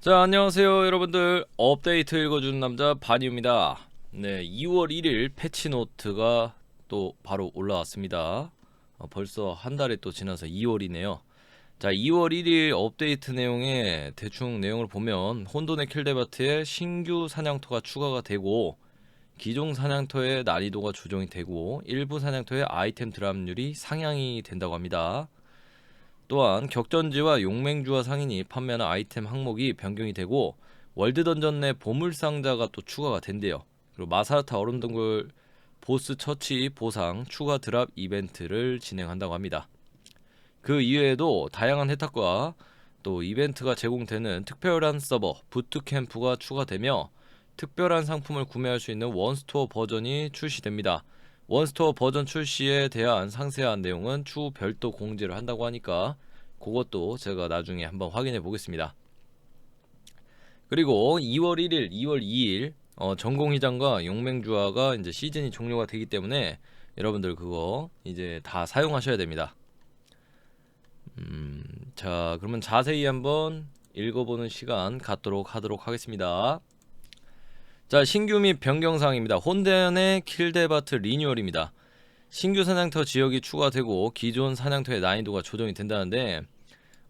자 안녕하세요 여러분들. 업데이트 읽어주는 남자 바니입니다. 네 2월 1일 패치노트가 또 바로 올라왔습니다. 어, 벌써 한 달이 또 지나서 2월이네요. 자 2월 1일 업데이트 내용에 대충 내용을 보면 혼돈의 킬데바트에 신규 사냥터가 추가가 되고 기존 사냥터의 난이도가 조정이 되고 일부 사냥터의 아이템 드랍률이 상향이 된다고 합니다 또한 격전지와 용맹주와 상인이 판매하는 아이템 항목이 변경이 되고 월드 던전 내 보물 상자가 또 추가가 된대요. 그리고 마사르타 얼음 동굴 보스 처치 보상 추가 드랍 이벤트를 진행한다고 합니다. 그 이외에도 다양한 혜택과 또 이벤트가 제공되는 특별한 서버 부트캠프가 추가되며 특별한 상품을 구매할 수 있는 원스토어 버전이 출시됩니다. 원스토어 버전 출시에 대한 상세한 내용은 추후 별도 공지를 한다고 하니까 그것도 제가 나중에 한번 확인해 보겠습니다. 그리고 2월 1일, 2월 2일 어, 전공휘장과 용맹주화가 이제 시즌이 종료가 되기 때문에 여러분들 그거 이제 다 사용하셔야 됩니다. 음, 자 그러면 자세히 한번 읽어보는 시간 갖도록 하도록 하겠습니다. 자 신규 및 변경사항입니다. 혼덴의 킬데바트 리뉴얼입니다. 신규 사냥터 지역이 추가되고 기존 사냥터의 난이도가 조정이 된다는데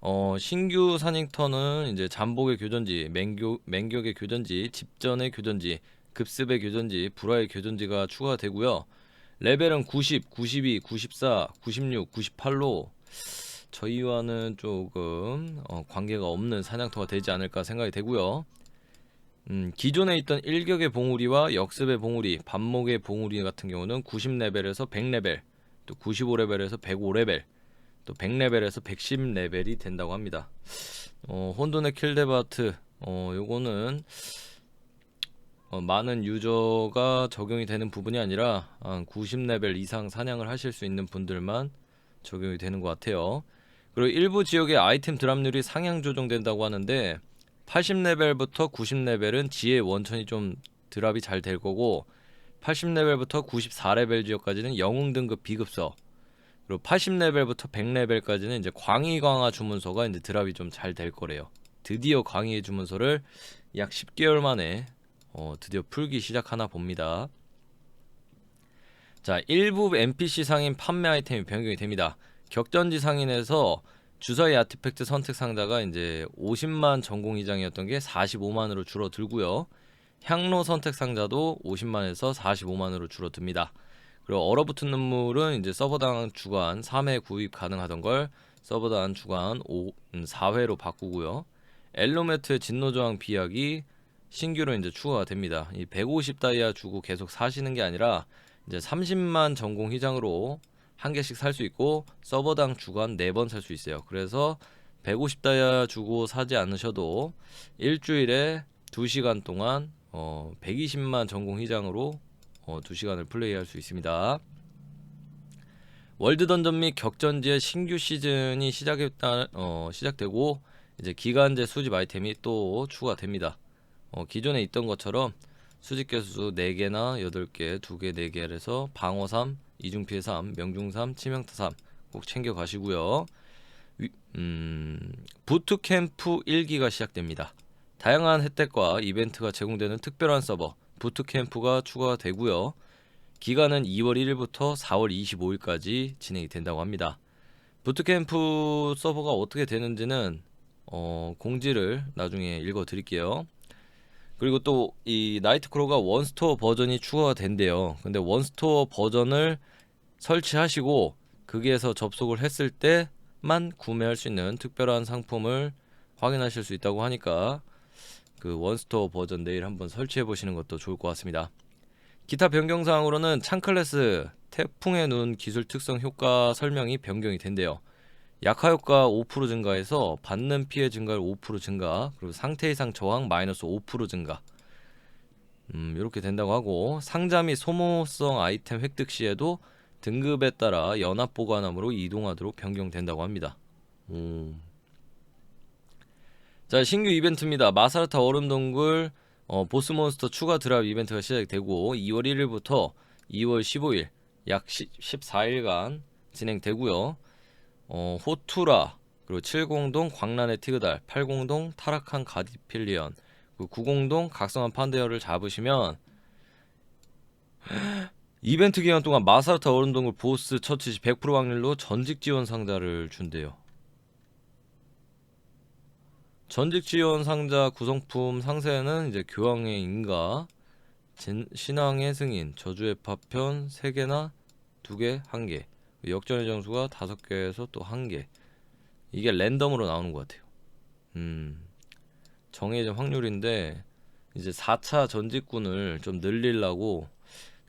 어, 신규 사냥터는 이제 잠복의 교전지, 맹교, 맹격의 교전지, 집전의 교전지, 급습의 교전지, 불화의 교전지가 추가되고요. 레벨은 90, 92, 94, 96, 98로 저희와는 조금 어, 관계가 없는 사냥터가 되지 않을까 생각이 되고요. 음, 기존에 있던 일격의 봉우리와 역습의 봉우리, 반목의 봉우리 같은 경우는 90레벨에서 100레벨, 또 95레벨에서 105레벨, 또 100레벨에서 110레벨이 된다고 합니다. 어, 혼돈의 킬데바트, 어, 요거는 어, 많은 유저가 적용이 되는 부분이 아니라 한 90레벨 이상 사냥을 하실 수 있는 분들만 적용이 되는 것 같아요. 그리고 일부 지역의 아이템 드랍률이 상향 조정된다고 하는데 80레벨부터 90레벨은 지혜 원천이 좀 드랍이 잘 될 거고 80레벨부터 94레벨 지역까지는 영웅 등급 비급서 그리고 80레벨부터 100레벨까지는 이제 광희 강화 주문서가 이제 드랍이 좀 잘 될 거래요. 드디어 광희의 주문서를 약 10개월 만에 어, 드디어 풀기 시작하나 봅니다. 자, 일부 NPC 상인 판매 아이템이 변경이 됩니다. 격전지 상인에서 주사위 아티팩트 선택 상자가 이제 50만 전공 이장이었던 게 45만으로 줄어들고요. 향로 선택 상자도 50만에서 45만으로 줄어듭니다. 그리고 얼어붙은 눈물은 이제 서버당 주간 3회 구입 가능하던 걸 서버당 주간 5, 4회로 바꾸고요. 엘로메트의 진노저항 비약이 신규로 이제 추가가 됩니다. 이 150 다이아 주고 계속 사시는 게 아니라 이제 30만 전공 휘장으로 한 개씩 살 수 있고 서버당 주간 4번 살 수 있어요. 그래서 150 다이아 주고 사지 않으셔도 일주일에 2시간 동안 어 120만 전공 휘장으로 어 2시간을 플레이할 수 있습니다. 월드 던전 및 격전지의 신규 시즌이 시작했다 어 시작되고 이제 기간제 수집 아이템이 또 추가됩니다. 어 기존에 있던 것처럼 수집 개수 4개나 8개, 2개, 4개 해서 방어 3, 이중 피해 3, 명중 3, 치명타 3 꼭 챙겨 가시고요. 위- 음, 부트캠프 1기가 시작됩니다. 다양한 혜택과 이벤트가 제공되는 특별한 서버 부트캠프가 추가되고요. 기간은 2월 1일부터 4월 25일까지 진행이 된다고 합니다. 부트캠프 서버가 어떻게 되는지는 어, 공지를 나중에 읽어 드릴게요. 그리고 또 이 나이트크로가 원스토어 버전이 추가가 된대요. 근데 원스토어 버전을 설치하시고 거기에서 접속을 했을 때만 구매할 수 있는 특별한 상품을 확인하실 수 있다고 하니까 그 원스토어 버전 내일 한번 설치해 보시는 것도 좋을 것 같습니다. 기타 변경 사항으로는 창 클래스 태풍의 눈 기술 특성 효과 설명이 변경이 된대요. 약화 효과 5% 증가해서 받는 피해 증가율 5% 증가, 그리고 상태 이상 저항 마이너스 5% 증가. 음, 이렇게 된다고 하고 상자 및 소모성 아이템 획득 시에도 등급에 따라 연합 보관함으로 이동하도록 변경된다고 합니다. 오. 자, 신규 이벤트입니다. 마사르타 얼음동굴 어, 보스 몬스터 추가 드랍 이벤트가 시작되고 2월 1일부터 2월 15일 약 14일간 진행되고요. 어, 호투라 그리고 70동 광란의 티그달, 80동 타락한 가디필리언, 그 90동 각성한 판데어를 잡으시면 이벤트 기간 동안 마사르타 어른동굴 보스 처치 시 100% 확률로 전직 지원 상자를 준대요. 전직 지원 상자 구성품 상세는 이제 교황의 인가, 진- 신앙의 승인, 저주의 파편 3개나 2개, 1개. 역전의 정수가 5개에서 또 1개. 이게 랜덤으로 나오는 것 같아요. 음. 정해진 확률인데 이제 4차 전직군을 좀 늘리려고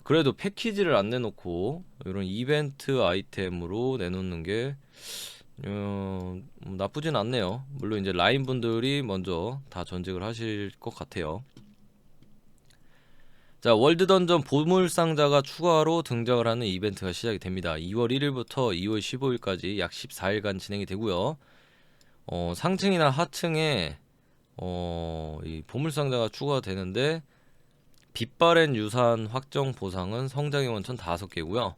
그래도 패키지를 안 내놓고 이런 이벤트 아이템으로 내놓는 게 어, 음, 나쁘진 않네요. 물론 이제 라인 분들이 먼저 다 전직을 하실 것 같아요. 자, 월드 던전 보물 상자가 추가로 등장을 하는 이벤트가 시작이 됩니다. 2월 1일부터 2월 15일까지 약 14일간 진행이 되고요. 어, 상층이나 하층에 어, 이 보물 상자가 추가되는데 빛바랜 유산 확정 보상은 성장의 원천 5개고요.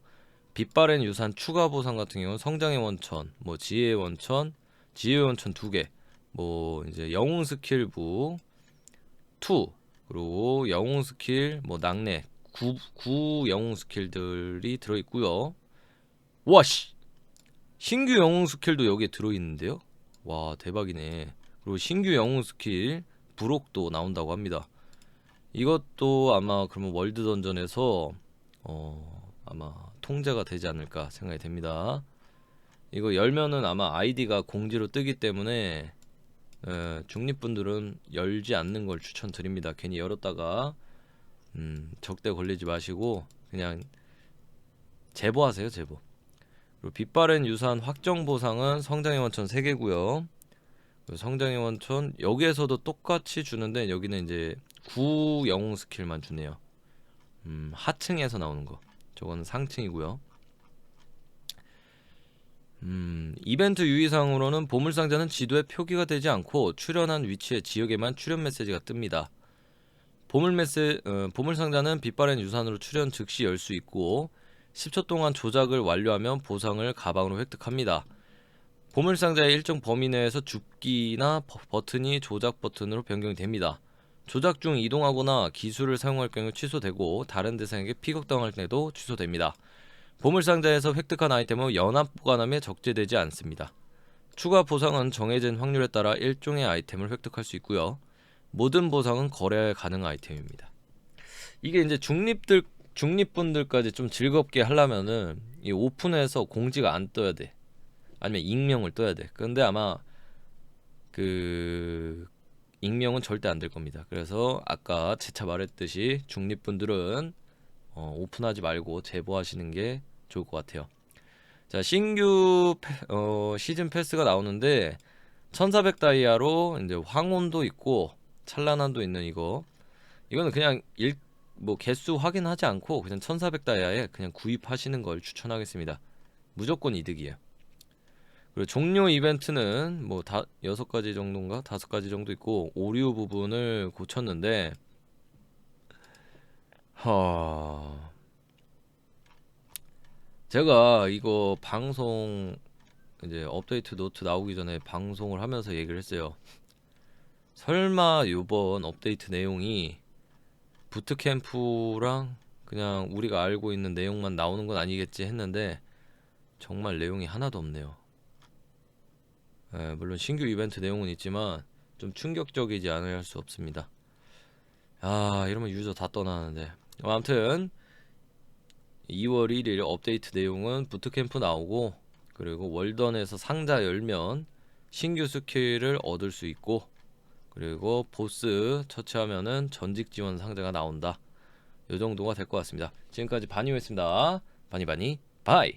빛바랜 유산 추가 보상 같은 경우는 성장의 원천, 뭐 지혜의 원천, 지혜의 원천 2개, 뭐 이제 영웅 스킬부 2 그리고 영웅 스킬 뭐 낙내 9, 9 영웅 스킬들이 들어 있고요. 와 씨. 신규 영웅 스킬도 여기에 들어 있는데요. 와, 대박이네. 그리고 신규 영웅 스킬 부록도 나온다고 합니다. 이것도 아마 그러면 월드 던전에서 어 아마 통제가 되지 않을까 생각이 됩니다. 이거 열면은 아마 아이디가 공지로 뜨기 때문에 에, 중립분들은 열지 않는 걸 추천드립니다. 괜히 열었다가 음, 적대 걸리지 마시고 그냥 제보하세요, 제보. 그리고 빛바랜 유산 확정 보상은 성장의 원천 3개고요. 성장의 원천 여기에서도 똑같이 주는데 여기는 이제 구 영웅 스킬만 주네요. 음, 하층에서 나오는 거. 저거는 상층이고요. 음, 이벤트 유의사항으로는 보물상자는 지도에 표기가 되지 않고 출연한 위치의 지역에만 출연 메시지가 뜹니다. 보물 메시 어, 보물상자는 빛바랜 유산으로 출연 즉시 열 수 있고 10초 동안 조작을 완료하면 보상을 가방으로 획득합니다. 보물상자의 일정 범위 내에서 죽기나 버- 버튼이 조작 버튼으로 변경이 됩니다. 조작 중 이동하거나 기술을 사용할 경우 취소되고 다른 대상에게 픽업당할 때도 취소됩니다. 보물상자에서 획득한 아이템은 연합 보관함에 적재되지 않습니다. 추가 보상은 정해진 확률에 따라 일종의 아이템을 획득할 수 있고요. 모든 보상은 거래 가능 아이템입니다. 이게 이제 중립들 중립분들까지 좀 즐겁게 하려면은 이 오픈해서 공지가 안 떠야 돼. 아니면 익명을 떠야 돼. 근데 아마 그 익명은 절대 안 될 겁니다. 그래서 아까 재차 말했듯이 중립분들은 어, 오픈하지 말고 제보하시는 게 좋을 것 같아요. 자 신규 패- 어, 시즌 패스가 나오는데 1400 다이아로 이제 황혼도 있고 찬란한도 있는 이거 이거는 그냥 일, 뭐 개수 확인하지 않고 그냥 1400 다이아에 그냥 구입하시는 걸 추천하겠습니다. 무조건 이득이에요. 그리고 종료 이벤트는 뭐 다 여섯 가지 정도인가 다섯 가지 정도 있고 오류 부분을 고쳤는데 하 제가 이거 방송 이제 업데이트 노트 나오기 전에 방송을 하면서 얘기를 했어요. 설마 요번 업데이트 내용이 부트캠프랑 그냥 우리가 알고 있는 내용만 나오는 건 아니겠지 했는데 정말 내용이 하나도 없네요. 예, 물론 신규 이벤트 내용은 있지만 좀 충격적이지 할수 없습니다. 아, 이러면 유저 다 떠나는데. 어, 아무튼 2월 1일 업데이트 내용은 부트캠프 나오고 그리고 월던에서 상자 열면 신규 스킬을 얻을 수 있고 그리고 보스 처치하면은 전직 지원 상자가 나온다. 요 정도가 될 것 같습니다. 지금까지 바니오였습니다. 바니 바니 바이.